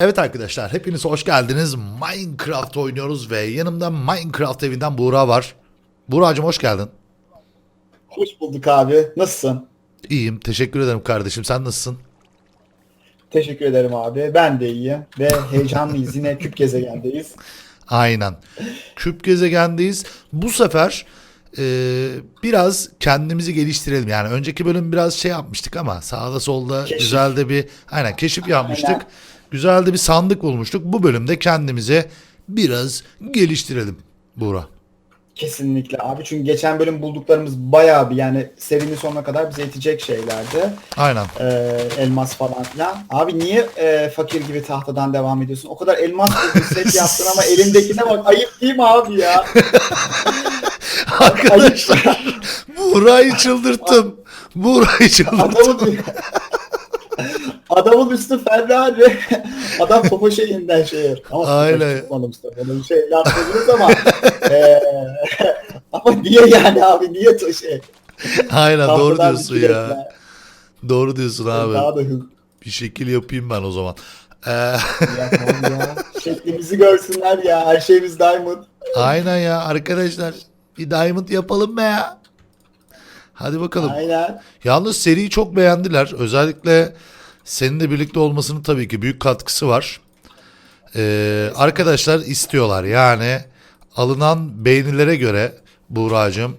Evet arkadaşlar hepiniz hoş geldiniz. Minecraft oynuyoruz ve yanımda Minecraft evinden Buğra var. Buğra'cığım hoş geldin. Hoş bulduk abi. Nasılsın? İyiyim teşekkür ederim kardeşim sen nasılsın? Teşekkür ederim abi. Ben de iyiyim. Ve heyecanlıyız. Yine küp gezegendeyiz. Aynen. Küp gezegendeyiz. Bu sefer e, biraz kendimizi geliştirelim. Yani önceki bölüm biraz şey yapmıştık ama sağda solda Keşif. güzel de bir aynen keşif yapmıştık. Aynen. Güzel de bir sandık bulmuştuk. Bu bölümde kendimizi biraz geliştirelim Buğra. Kesinlikle abi. Çünkü geçen bölüm bulduklarımız bayağı bir yani serinin sonuna kadar bize yetecek şeylerdi. Aynen. Ee, elmas falan filan. Abi niye e, fakir gibi tahtadan devam ediyorsun? O kadar elmas set yaptın ama elindekine bak. Ayıp değil mi abi ya? Arkadaşlar Buğra'yı çıldırttım. Buğra'yı çıldırttım. Adamın üstü Ferrari. Adam popo şeyinden şey. Ama Aynen. tutmadım işte. Böyle bir şey yapmadınız ama. eee ama niye yani abi? Niye to şey? Aynen doğru Tahtadan diyorsun bir ya. kireçle. Doğru diyorsun abi. Daha da hızlı Bir şekil yapayım ben o zaman. Ee, ya. Şeklimizi görsünler ya. Her şeyimiz diamond. aynen ya arkadaşlar. Bir diamond yapalım be ya. Hadi bakalım. Aynen. Yalnız seriyi çok beğendiler. Özellikle seninle birlikte olmasının tabii ki büyük katkısı var. Ee, arkadaşlar istiyorlar. Yani alınan beğenilere göre Buğra'cığım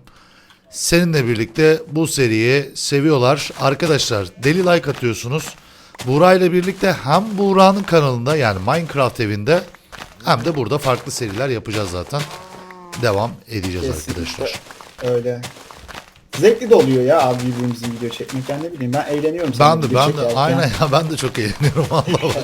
seninle birlikte bu seriyi seviyorlar. Arkadaşlar deli like atıyorsunuz. Buğra ile birlikte hem Buğra'nın kanalında yani Minecraft evinde hem de burada farklı seriler yapacağız zaten. Devam edeceğiz Kesinlikle. arkadaşlar. Öyle. Zevkli de oluyor ya abi birbirimizin video çekmek. Yani ne bileyim ben eğleniyorum. Ben de ben de aynen ya ben de çok eğleniyorum vallahi bak.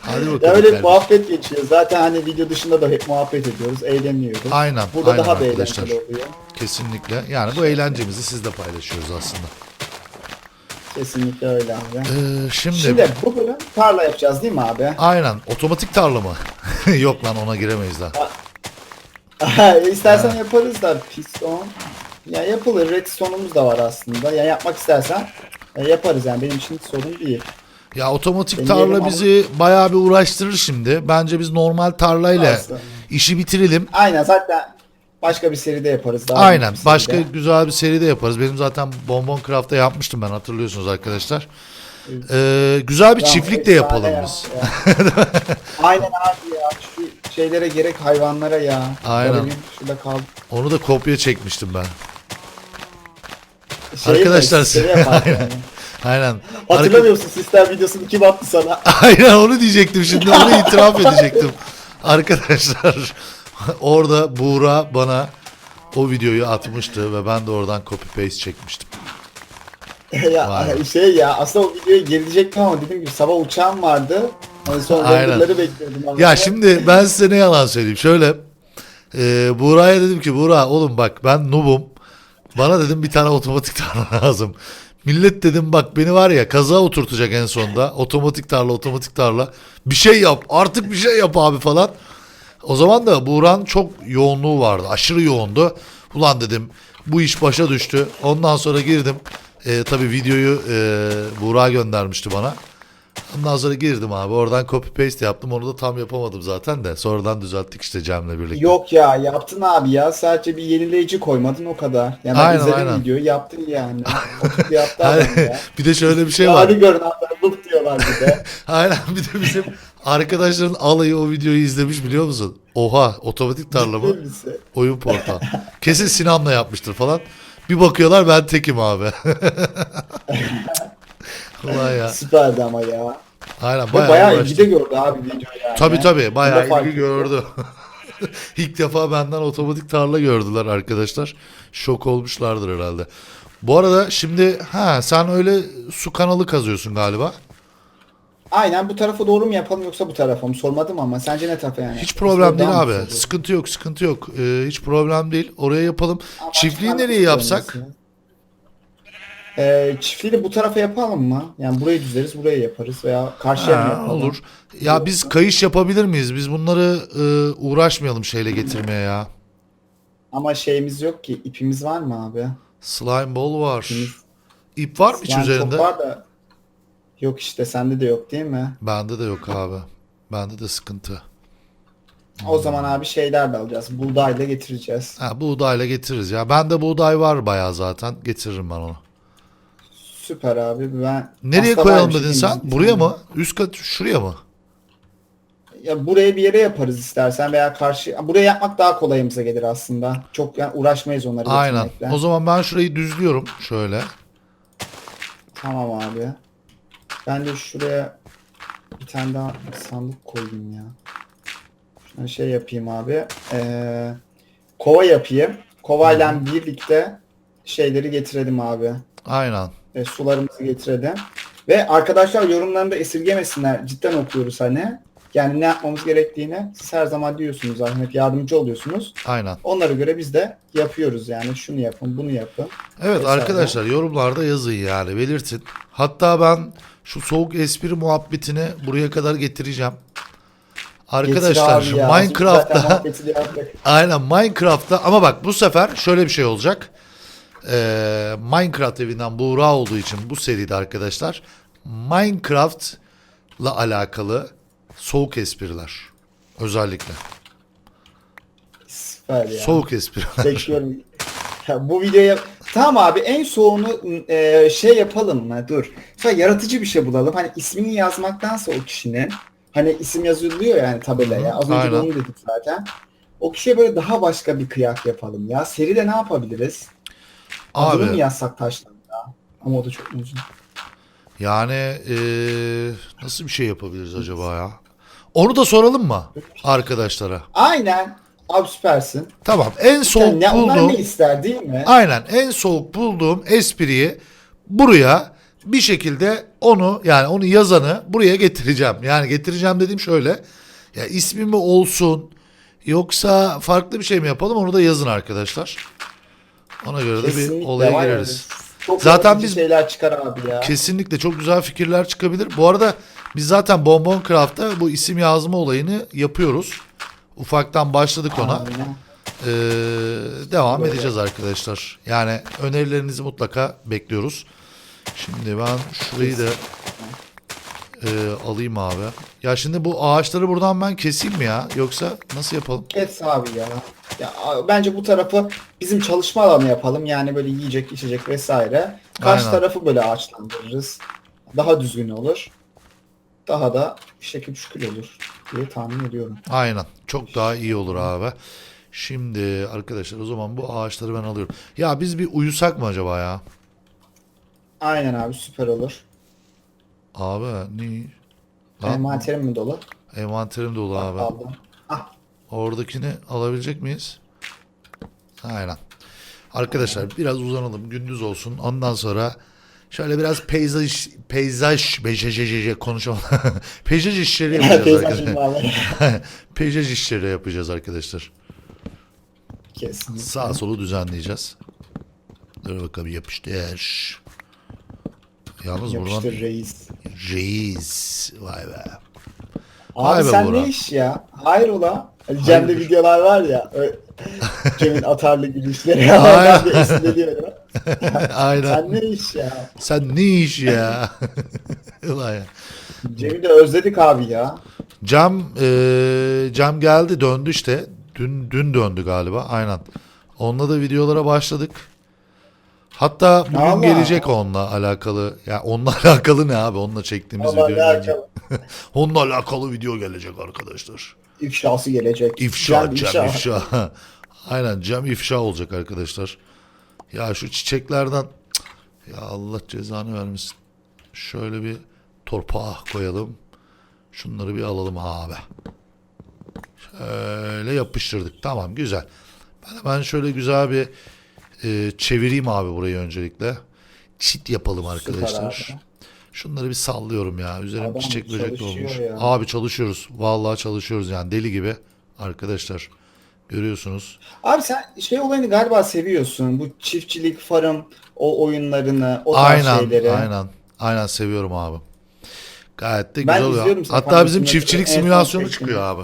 Hadi bakalım. Ya öyle bir muhabbet geçiyor. Zaten hani video dışında da hep muhabbet ediyoruz, eğleniyoruz. Aynen, Burada aynen daha da eğlenceli oluyor. Kesinlikle. Yani bu eğlencemizi sizle paylaşıyoruz aslında. Kesinlikle öyle abi. Ee, şimdi, Şimdi bu bölüm tarla yapacağız değil mi abi? aynen otomatik tarla mı? Yok lan ona giremeyiz daha. istersen yaparız da piston. Ya yapılır. Redstone'umuz da var aslında. Ya yapmak istersen e, yaparız yani benim için sorun değil. Ya otomatik Deneyelim tarla abi. bizi bayağı bir uğraştırır şimdi. Bence biz normal tarlayla Aslında. işi bitirelim. Aynen zaten başka bir seride yaparız. Daha Aynen. büyük bir Başka seride. güzel bir seride yaparız. Benim zaten Bonbon Craft'ta yapmıştım ben hatırlıyorsunuz arkadaşlar. Ee, güzel bir Tamam, çiftlik de efsane yapalım ya. biz. Aynen abi ya. Şu şeylere gerek hayvanlara ya. Aynen. Böyle bir Şurada kaldı. Onu da kopya çekmiştim ben. Şey Arkadaşlar, sitede yaparız aynen. Aynen. Hatırlamıyor musun sistem videosunu kim attı sana? Aynen onu diyecektim şimdi onu itiraf edecektim. Arkadaşlar orada Buğra bana o videoyu atmıştı ve ben de oradan copy paste çekmiştim. ya Vay. şey ya aslında o videoya gelecektim ama dediğim gibi sabah uçağım vardı. Son Aynen. bekliyordum. Ya şimdi ben size ne yalan söyleyeyim. Şöyle e, Buğra'ya dedim ki Buğra oğlum bak ben noobum. Bana dedim bir tane otomatik tarla lazım. Millet dedim bak beni var ya kaza oturtacak en sonunda. Otomatik tarla otomatik tarla. Bir şey yap artık bir şey yap abi falan. O zaman da Buğra'nın çok yoğunluğu vardı. Aşırı yoğundu. Ulan dedim bu iş başa düştü. Ondan sonra girdim. E, tabii videoyu e, Buğra göndermişti bana. Ondan sonra girdim abi. Oradan copy paste yaptım. Onu da tam yapamadım zaten de. Sonradan düzelttik işte Cem'le birlikte. Yok ya yaptın abi ya sadece bir yenileyici koymadın o kadar. Yani Aynen, izledim aynen. videoyu yaptın yani. Oturdu yaptı adam ya. bir de şöyle bir şey var. Hadi görün look diyorlar bir de. Aynen bir de bizim arkadaşların alayı o videoyu izlemiş biliyor musun? Oha otomatik tarla mı? Değil misin? Oyun portal. Kesin Sinan'la yapmıştır falan. Bir bakıyorlar ben tekim abi. Ulan ya. Süperdi ama ya. Aynen bayağı, bayağı ilgi de gördü abi video yani. Tabii tabii bayağı ilgi ettim. gördü. İlk defa benden otomatik tarla gördüler arkadaşlar. Şok olmuşlardır herhalde. Bu arada şimdi ha sen öyle su kanalı kazıyorsun galiba. Aynen bu tarafa doğru mu yapalım yoksa bu tarafa mı sormadım ama sence ne tarafa yani? Hiç problem değil abi. Sıkıntı yok, sıkıntı yok. Ee, hiç problem değil. Oraya yapalım. Ama Çiftliği nereye yapsak? sorun Ee, çiftliği de bu tarafa yapalım mı? Yani burayı düzeriz, buraya yaparız veya karşıya mı Ha, yapalım? olur. Ya biz kayış yapabilir miyiz? Biz bunları e, uğraşmayalım şeyle getirmeye ya. Ama şeyimiz yok ki. ipimiz var mı abi? Slime ball var. İpimiz- İp var mı hiç Yani üzerinde? Çok var da Yok işte sende de yok değil mi? Bende de yok abi. Bende de sıkıntı. O zaman abi şeyler de alacağız. Buğdayla getireceğiz. Ha, buğdayla getiririz ya. Bende buğday var bayağı zaten. Getiririm ben onu. Süper abi. Ben Nereye koyalım varmış, dedin mi? sen? Buraya mı? Üst kat şuraya mı? Ya buraya bir yere yaparız istersen veya karşı buraya yapmak daha kolayımıza gelir aslında. Çok yani uğraşmayız onları Aynen. getirmekle. O zaman ben şurayı düzlüyorum. Şöyle. Tamam abi. Ben de şuraya bir tane daha sandık koyayım ya. Şuna şey yapayım abi. Ee, kova yapayım. Kovayla birlikte şeyleri getirelim abi. Aynen. E, sularımızı getirelim. Ve arkadaşlar yorumlarında esirgemesinler. Cidden okuyoruz hani. Yani ne yapmamız gerektiğini siz her zaman diyorsunuz. Hep yardımcı oluyorsunuz. Aynen. Onlara göre biz de yapıyoruz yani. Şunu yapın, bunu yapın. Evet Vesaire. arkadaşlar yorumlarda yazın yani belirtin. Hatta ben şu soğuk espri muhabbetini buraya kadar getireceğim. Arkadaşlar Getir ya. Minecraft'ta aynen Minecraft'ta ama bak bu sefer şöyle bir şey olacak. Ee, Minecraft evinden Buğra olduğu için bu seride arkadaşlar Minecraft'la alakalı soğuk espriler. Özellikle. Süper ya. Soğuk espriler. Bekliyorum. Ya bu videoya tamam abi en soğunu e, şey yapalım mı? Dur. Sonra yaratıcı bir şey bulalım. Hani ismini yazmaktansa o kişinin hani isim yazılıyor yani tabelaya. Az önce Aynen. onu dedik zaten. O kişiye böyle daha başka bir kıyak yapalım ya. Seride ne yapabiliriz? Adını Abi yazsak taşla ya? Ama o da çok uzun. Yani eee, nasıl bir şey yapabiliriz acaba ya? Onu da soralım mı arkadaşlara? Aynen. Abi süpersin. Tamam. En soğuk Yani ne, onlar bulduğum ne ister değil mi? aynen en soğuk bulduğum espriyi buraya bir şekilde onu yani onu yazanı buraya getireceğim. Yani getireceğim dediğim şöyle. Ya ismi mi olsun yoksa farklı bir şey mi yapalım onu da yazın arkadaşlar. Ona göre de bir olaya var gireriz. Çok Zaten biz- şeyler çıkar abi ya. Kesinlikle çok güzel fikirler çıkabilir. Bu arada biz zaten Bonbon Craft'ta bu isim yazma olayını yapıyoruz. Ufaktan başladık ona. Aynen. Ee, devam Böyle. edeceğiz arkadaşlar. Yani önerilerinizi mutlaka bekliyoruz. Şimdi ben şurayı da e, alayım abi. Ya şimdi bu ağaçları buradan ben keseyim mi ya? Yoksa nasıl yapalım? Kes abi ya. Ya bence bu tarafı bizim çalışma alanı yapalım. Yani böyle yiyecek, içecek vesaire. Karşı Aynen. tarafı böyle ağaçlandırırız. Daha düzgün olur. Daha da şekil şükür olur diye tahmin ediyorum. Aynen. Çok daha iyi olur abi. Şimdi arkadaşlar o zaman bu ağaçları ben alıyorum. Ya biz bir uyusak mı acaba ya? Aynen abi süper olur. Abi ne? Lan, Envanterim mi dolu? envanterim dolu abi. Aldım. Ah, Oradakini alabilecek miyiz? Aynen. Arkadaşlar biraz uzanalım. Gündüz olsun. Ondan sonra şöyle biraz peyzaj peyzaj bejejeje konuşalım. peyzaj işleri yapacağız arkadaşlar. peyzaj işleri yapacağız arkadaşlar. Kesinlikle. Sağ solu düzenleyeceğiz. Dur bakalım yapıştır. Yalnız Yapıştır buradan reis. Reis. Vay be. Abi Vay be sen Burak. ne iş ya? Hayrola? Hani Cem'de Hayırdır? videolar var ya. ö- Cem'in atarlı gülüşleri. Aynen. ben de. Aynen. Sen ne iş ya? Sen ne iş ya? Ulan ya. Cem'i de özledik abi ya. Cam eee, Cam geldi döndü işte. Dün dün döndü galiba. Aynen. Onunla da videolara başladık. Hatta bugün Allah. gelecek onunla alakalı. Ya onunla alakalı ne abi? Onunla çektiğimiz Allah video. akıl. Onunla alakalı video gelecek arkadaşlar. İfşası gelecek. İfşa, Cem Cem ifşa. Aynen Cem ifşa olacak arkadaşlar. Ya şu çiçeklerden ya Allah cezanı vermesin. Şöyle bir torpağa koyalım. Şunları bir alalım abi. Şöyle yapıştırdık. Tamam güzel. Ben hemen şöyle güzel bir e, çevireyim abi burayı öncelikle. Çit yapalım arkadaşlar. Şunları bir sallıyorum ya. Üzerim Adam çiçek böcek olmuş. ya. Abi çalışıyoruz. Vallahi çalışıyoruz yani deli gibi. Arkadaşlar görüyorsunuz. Abi sen şey olayını galiba seviyorsun. Bu çiftçilik, farm, o oyunlarını, o tarz Aynen, şeyleri. aynen. Aynen seviyorum abi. Gayet de Ben güzel oluyor. Hatta bizim çiftçilik simülasyonu çıkıyor abi.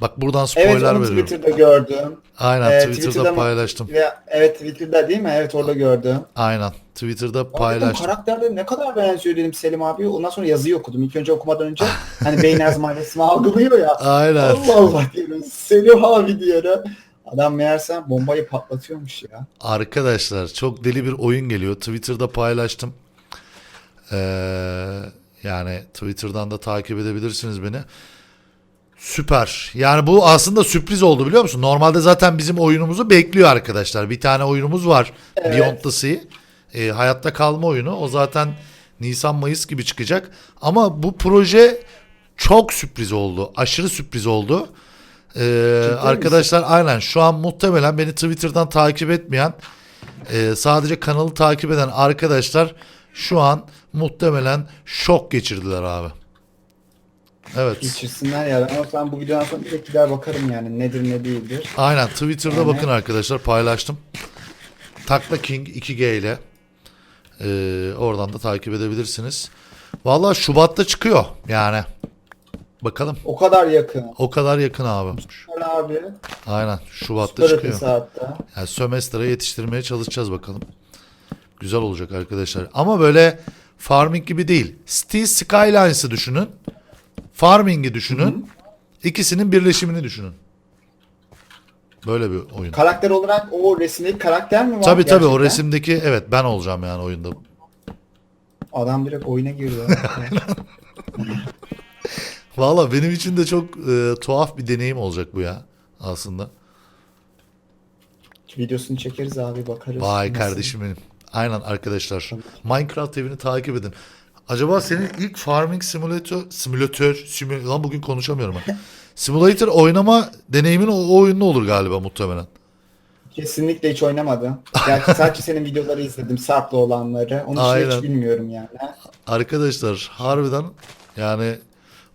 Bak buradan Evet spoiler onu veriyorum. Twitter'da gördüm. Aynen Ee, Twitter'da, Twitter'da paylaştım. Ve evet Twitter'da değil mi? Evet orada gördüm. Aynen Twitter'da dedim, paylaştım. karakter de ne kadar benziyor dedim Selim abi. Ondan sonra yazıyı okudum. İlk önce okumadan önce hani beyin resmi algılıyor ya. Aynen. Allah Allah diyorum. Selim abi diyorum. Adam meğerse bombayı patlatıyormuş ya. Arkadaşlar çok deli bir oyun geliyor. Twitter'da paylaştım. Ee, yani Twitter'dan da takip edebilirsiniz beni. Süper. Yani bu aslında sürpriz oldu biliyor musun? Normalde zaten bizim oyunumuzu bekliyor arkadaşlar. Bir tane oyunumuz var. Evet. Beyond the Sea. Ee, hayatta kalma oyunu. O zaten Nisan-Mayıs gibi çıkacak. Ama bu proje çok sürpriz oldu. Aşırı sürpriz oldu. Ee, Ciddi arkadaşlar aynen şu an muhtemelen beni Twitter'dan takip etmeyen e, sadece kanalı takip eden arkadaşlar şu an muhtemelen şok geçirdiler abi. Evet. Geçirsinler ya. Ama ben bu videodan sonra direkt gider bakarım yani nedir ne değildir. Aynen Twitter'da Yani- bakın arkadaşlar paylaştım. Takla King 2G ile e, oradan da takip edebilirsiniz. Vallahi Şubat'ta çıkıyor yani. Bakalım. O kadar yakın. O kadar yakın abi. Şöyle abi. Aynen Şubat'ta Süper çıkıyor. hatta. Yani sömestre yetiştirmeye çalışacağız bakalım. Güzel olacak arkadaşlar. Ama böyle farming gibi değil. City Skylines'ı düşünün. Farming'i düşünün. İkisinin birleşimini düşünün. Böyle bir oyun. Karakter olarak o resimdeki karakter mi var? Tabii tabii o gerçekten? resimdeki evet ben olacağım yani oyunda. Adam direkt oyuna girdi. Valla benim için de çok e, tuhaf bir deneyim olacak bu ya aslında. Videosunu çekeriz abi bakarız. Vay Nasıl? kardeşim benim. Aynen arkadaşlar. Minecraft evini takip edin. Acaba senin ilk farming simülatör simülatör simü lan bugün konuşamıyorum ha. Simulator oynama deneyimin o, o oyunlu olur galiba muhtemelen. Kesinlikle hiç oynamadım. Gerçi sadece senin videoları izledim. Sarp'la olanları. Onu Aynen. hiç bilmiyorum yani. Arkadaşlar harbiden yani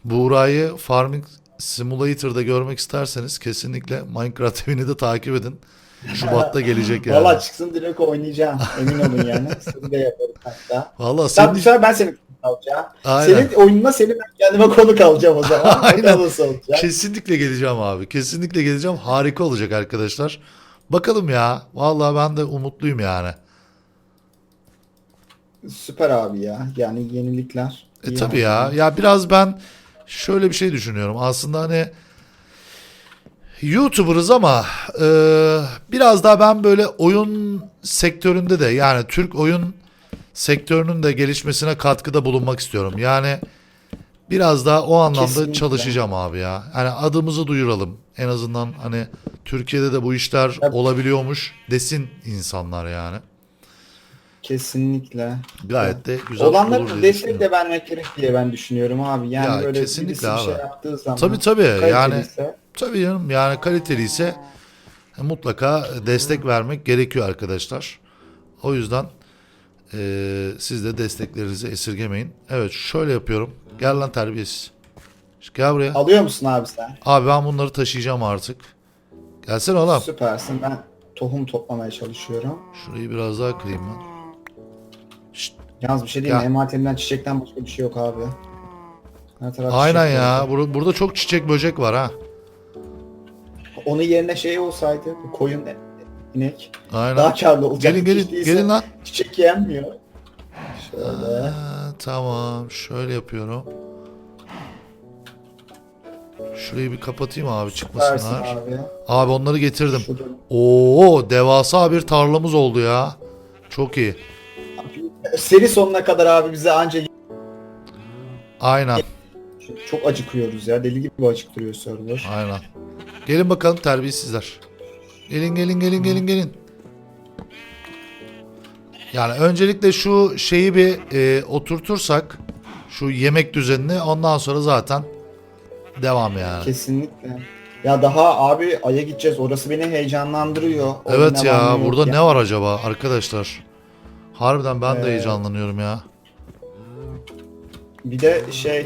Buğra'yı Farming Simulator'da görmek isterseniz kesinlikle Minecraft evini de takip edin. Şubat'ta gelecek yani. Valla çıksın direkt oynayacağım. Emin olun yani. Sizi de yaparım hatta. Valla Ben senin bu sefer ben seni konuk alacağım. Aynen. Senin oyununa seni ben kendime konuk alacağım o zaman. Aynen. Bakalım nasıl olacak. kesinlikle geleceğim abi. Kesinlikle geleceğim. Harika olacak arkadaşlar. Bakalım ya. Vallahi ben de umutluyum yani. Süper abi ya. Yani yenilikler. E tabii abi. ya. Ya biraz ben şöyle bir şey düşünüyorum. Aslında hani YouTuber'ız ama e, biraz daha ben böyle oyun sektöründe de yani Türk oyun sektörünün de gelişmesine katkıda bulunmak istiyorum. Yani biraz daha o anlamda Kesinlikle. çalışacağım abi ya. Hani adımızı duyuralım. En azından hani Türkiye'de de bu işler Tabii. olabiliyormuş desin insanlar yani. Kesinlikle. Gayet de güzel olur Olanlara da destek de vermek gerek diye ben düşünüyorum abi. Yani Ya böyle kesinlikle birisi bir şey abi. yaptığı zaman. Tabii tabii yani kaliteliyse- Tabii canım yani kaliteliyse mutlaka destek vermek gerekiyor arkadaşlar. O yüzden eee, siz de desteklerinizi esirgemeyin. Evet şöyle yapıyorum. Gel lan terbiyesiz. Gel buraya. Alıyor musun abi sen? Abi ben bunları taşıyacağım artık. Gelsene oğlum. Süpersin. Ben tohum toplamaya çalışıyorum. Şurayı biraz daha kırayım ben. Şşt, Yalnız bir şey diyeyim mi? Ya. Çiçekten başka bir şey yok abi. Her taraf Aynen çiçek ya. oldu. Bur- burada çok çiçek böcek var ha. Onun yerine şey olsaydı koyun inek Aynen. daha karlı olacak. Gelin Hiç gelin değilse gelin lan. Çiçek yenmiyor. Şöyle. Ha, tamam şöyle yapıyorum. Şurayı bir kapatayım abi çıkmasınlar. abi. Abi onları getirdim. Şurada. Oo devasa bir tarlamız oldu ya. Çok iyi. Seri sonuna kadar abi bize anca Aynen. çok acıkıyoruz ya. Deli gibi acıktırıyor server. Aynen. Gelin bakalım terbiyesizler. Gelin gelin gelin gelin gelin. Yani öncelikle şu şeyi bir e, oturtursak şu yemek düzenini ondan sonra zaten devam yani. Kesinlikle. Ya daha abi Ay'a gideceğiz. Orası beni heyecanlandırıyor. Oyun Evet ya burada ya. ne var acaba arkadaşlar? Harbiden ben de Ee, heyecanlanıyorum ya. Bir de şey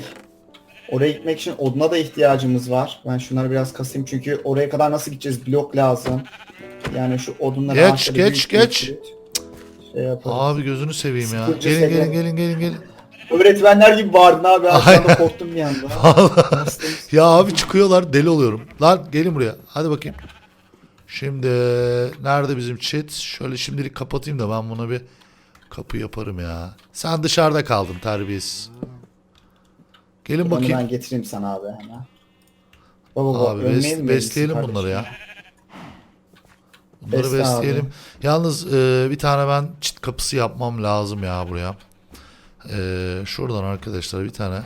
oraya gitmek için oduna da ihtiyacımız var. Ben şunları biraz kasayım çünkü oraya kadar nasıl gideceğiz? Blok lazım. Yani şu odunları Geç, ağaçları geç, büyük geç. Şey yapalım. Abi gözünü seveyim ya. Sıkıcı Gelin gelin seviyorum. gelin gelin gelin. öğretmenler gibi bağırdın abi. Anda Aynen. korktum bir anda. Vallahi. Bastım. ya abi çıkıyorlar deli oluyorum. Lan gelin buraya. Hadi bakayım. Şimdi nerede bizim chat? Şöyle şimdilik kapatayım da ben buna bir kapı yaparım ya. Sen dışarıda kaldın terbiyesiz. Gelin Onu bakayım. ben getireyim sana abi hemen. Baba baba Abi bes- besleyelim kardeşim? bunları ya. Bunları Besle besleyelim. abi. Yalnız e, bir tane ben çit kapısı yapmam lazım ya buraya. E, şuradan arkadaşlar bir tane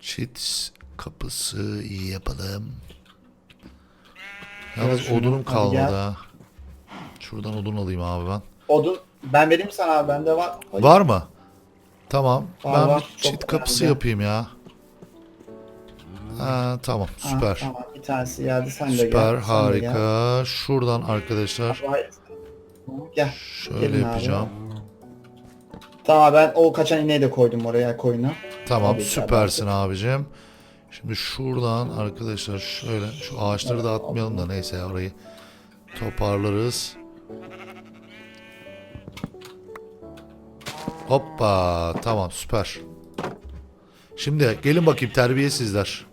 çit kapısı yapalım. Yalnız şunu, odunum kalmadı ha. Şuradan odun alayım abi ben. Odun ben vereyim sana abi bende var. Ay, Var mı? Tamam. Ben var. bir Çok çit kapısı önemli. yapayım ya. Ha, tamam ha, süper. tamam bir tanesi geldi sen de gel. Süper sen de harika. Şuradan arkadaşlar Gel. Vay. Gel. şöyle Gelin abi. yapacağım. Tamam ben o kaçan ineği de koydum oraya koyuna. Tamam Tabii ki, süpersin abicim. Şimdi şuradan arkadaşlar şöyle şu ağaçları da atmayalım da neyse orayı toparlarız. Hoppa tamam süper. Şimdi gelin bakayım terbiyesizler.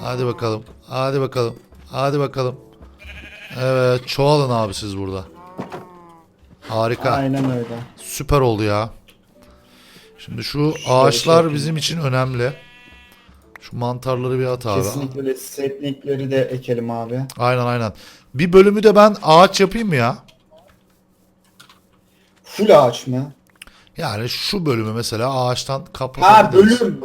Hadi bakalım. Hadi bakalım. Hadi bakalım. Evet çoğalın abi siz burada. Harika. Aynen öyle. Süper oldu ya. Şimdi şu ağaçlar bizim için önemli. Şu mantarları bir at abi. Kesinlikle saplingleri de ekelim abi. Aynen aynen. Bir bölümü de ben ağaç yapayım mı ya? Full ağaç mı? Yani şu bölümü mesela ağaçtan Ha kapatabiliriz. bölüm.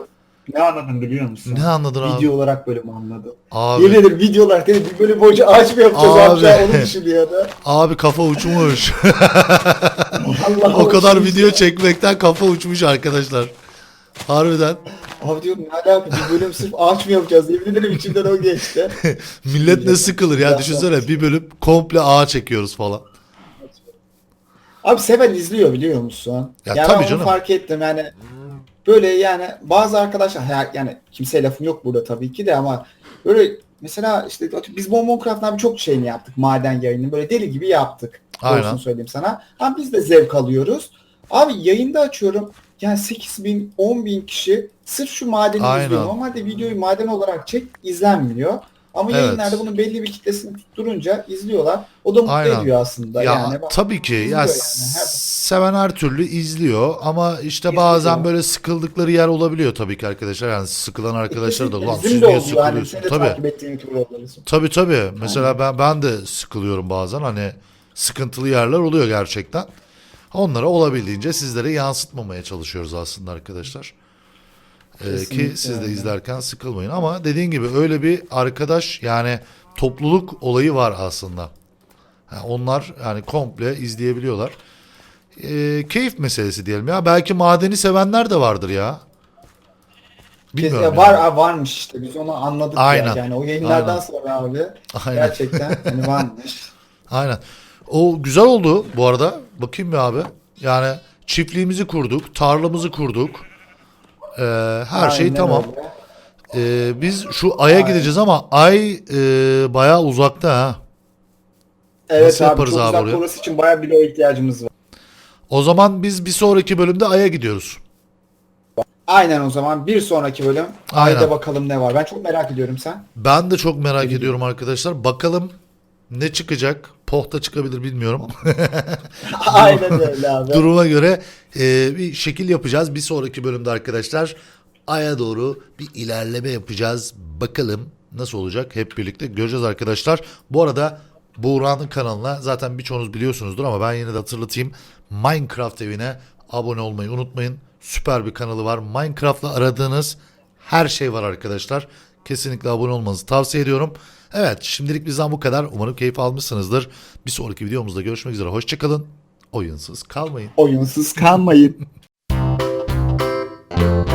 Ne anladın biliyor musun? Ne anladın abi? Video olarak bölüm anladım. Abi, Yemin ederim video olarak değil bir bölüm boyunca ağaç mı yapacağız Abi. abi? Onu düşünüyordu. abi kafa uçmuş. Allah o kadar Allah. video çekmekten kafa uçmuş arkadaşlar. Harbiden. Abi diyorum ne alaka bir bölüm sırf ağaç mı yapacağız? Yemin ederim içimden o geçti. Millet ne sıkılır ya Ya. düşünsene bir bölüm komple ağaç çekiyoruz falan. Abi seven izliyor biliyor musun? Ya yani tabii canım. fark ettim yani böyle yani bazı arkadaşlar yani kimseye lafım yok burada tabii ki de ama böyle mesela işte biz Bonbon abi çok şeyini yaptık maden yayını böyle deli gibi yaptık. Aynen. Doğrusunu söyleyeyim sana. Ama biz de zevk alıyoruz. Abi yayında açıyorum. Yani 8 bin, 10 bin kişi sırf şu madeni Aynen. izliyor. Normalde videoyu maden olarak çek izlenmiyor. Ama Evet. yayınlarda bunun belli bir kitlesini tutturunca izliyorlar. O da mutlu Aynen. ediyor aslında. Ya yani. Bak- tabii ki ya yani, her- seven her türlü izliyor ama işte İzliyor. bazen böyle sıkıldıkları yer olabiliyor tabii ki arkadaşlar. Yani sıkılan arkadaşlar da ulan siz niye seni de tabii. Tabii tabii. Mesela ben ben de sıkılıyorum bazen. Hani sıkıntılı yerler oluyor gerçekten. Onlara olabildiğince sizlere yansıtmamaya çalışıyoruz aslında arkadaşlar. Ee, ki Kesinlikle siz de izlerken sıkılmayın. Ama dediğin gibi öyle bir arkadaş yani topluluk olayı var aslında. Ha, onlar yani komple izleyebiliyorlar. Ee, keyif meselesi diyelim ya. Belki madeni sevenler de vardır ya. Bilmiyorum. Kesin, var yani. varmış işte biz onu anladık Aynen. ya. Yani o yayınlardan Aynen. sonra abi Aynen. gerçekten hani varmış. Aynen. O güzel oldu bu arada. Bakayım bir abi. Yani çiftliğimizi kurduk, tarlamızı kurduk. Ee, her şey Aynen tamam. öyle. Ee, biz şu Ay'a Aynen. gideceğiz ama Ay e, bayağı uzakta ha. Evet Nasıl abi yaparız çok abi uzak oraya? orası için bayağı bir ihtiyacımız var. O zaman biz bir sonraki bölümde Ay'a gidiyoruz. Aynen o zaman bir sonraki bölüm Aynen. ayda bakalım ne var. Ben çok merak ediyorum sen. Ben de çok merak ediyorum arkadaşlar. Bakalım ne çıkacak? Pohta çıkabilir bilmiyorum. Aynen öyle abi. Duruma göre e, bir şekil yapacağız. Bir sonraki bölümde arkadaşlar Ay'a doğru bir ilerleme yapacağız. Bakalım nasıl olacak hep birlikte göreceğiz arkadaşlar. Bu arada Buğra'nın kanalına zaten birçoğunuz biliyorsunuzdur ama ben yine de hatırlatayım. Minecraft evine abone olmayı unutmayın. Süper bir kanalı var. Minecraft'la aradığınız her şey var arkadaşlar. Kesinlikle abone olmanızı tavsiye ediyorum. Evet şimdilik bizden bu kadar. Umarım keyif almışsınızdır. Bir sonraki videomuzda görüşmek üzere. Hoşçakalın. Oyunsuz kalmayın. Oyunsuz kalmayın.